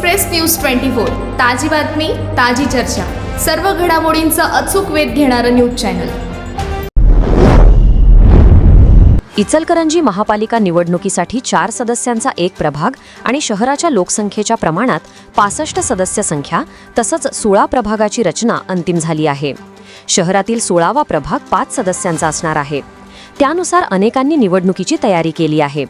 Express news twenty four ताजी बातमी ताजी चर्चा. सर्व घडामोडींचा अचूक वेध घेणारं न्यूज चॅनल. इचलकरंजी महापालिका निवडणुकीसाठी चार सदस्यांचा एक प्रभाग आणि शहराच्या लोकसंख्येच्या प्रमाणात पासष्ट सदस्य संख्या तसंच सोळा प्रभागाची रचना अंतिम झाली आहे. शहरातील सोळावा प्रभाग पाच सदस्यांचा असणार आहे. त्यानुसार अनेकांनी निवडणुकीची तयारी केली आहे.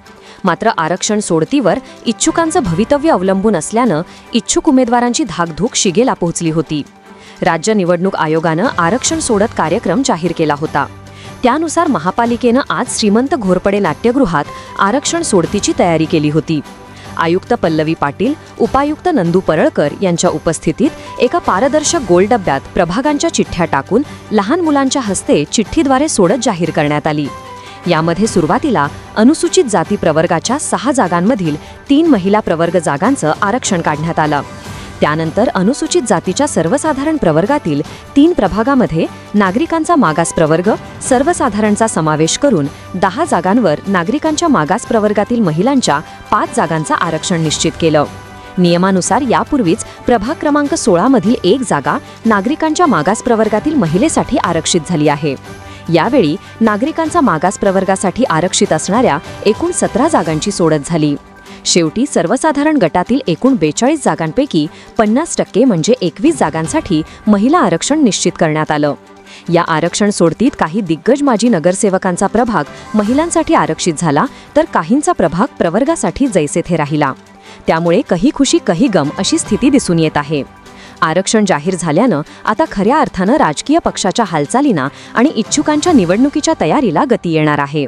मात्र आरक्षण सोडतीवर इच्छुकांचं भवितव्य अवलंबून असल्यानं इच्छुक उमेदवारांची धाकधूक शिगेला पोहोचली होती. राज्य निवडणूक आयोगानं आरक्षण सोडत कार्यक्रम जाहीर केला होता. त्यानुसार महापालिकेनं आज श्रीमंत घोरपडे नाट्यगृहात आरक्षण सोडतीची तयारी केली होती. आयुक्त पल्लवी पाटील उपायुक्त नंदू परळकर यांच्या उपस्थितीत एका पारदर्शक गोल डब्यात प्रभागांच्या चिठ्ठ्या टाकून लहान मुलांच्या हस्ते चिठ्ठीद्वारे सोडत जाहीर करण्यात आली. यामध्ये सुरुवातीला अनुसूचित जाती प्रवर्गाच्या सहा जागांमधील तीन महिला प्रवर्ग जागांचं आरक्षण काढण्यात आलं. त्यानंतर अनुसूचित जातीच्या सर्वसाधारण प्रवर्गातील तीन प्रभागामध्ये नागरिकांचा मागास प्रवर्ग सर्वसाधारणचा समावेश करून दहा जागांवर नागरिकांच्या मागास प्रवर्गातील महिलांच्या पाच जागांचं आरक्षण निश्चित केलं. नियमानुसार यापूर्वीच प्रभाग क्रमांक सोळामधील एक जागा नागरिकांच्या मागास प्रवर्गातील महिलेसाठी आरक्षित झाली आहे. यावेळी नागरिकांचा मागास प्रवर्गासाठी आरक्षित असणाऱ्या एकूण सतरा जागांची सोडत झाली. शेवटी सर्वसाधारण गटातील एकूण बेचाळीस जागांपैकी पन्नास टक्के म्हणजे एकवीस जागांसाठी महिला आरक्षण निश्चित करण्यात आलं. या आरक्षण सोडतीत काही दिग्गज माजी नगरसेवकांचा प्रभाग महिलांसाठी आरक्षित झाला तर काहींचा प्रभाग प्रवर्गासाठी जैसेथे राहिला. त्यामुळे कही खुशी कही गम अशी स्थिती दिसून येत आहे. आरक्षण जाहीर झाल्यानं आता खऱ्या अर्थानं राजकीय पक्षाच्या हालचालींना आणि इच्छुकांच्या निवडणुकीच्या तयारीला गती येणार आहे.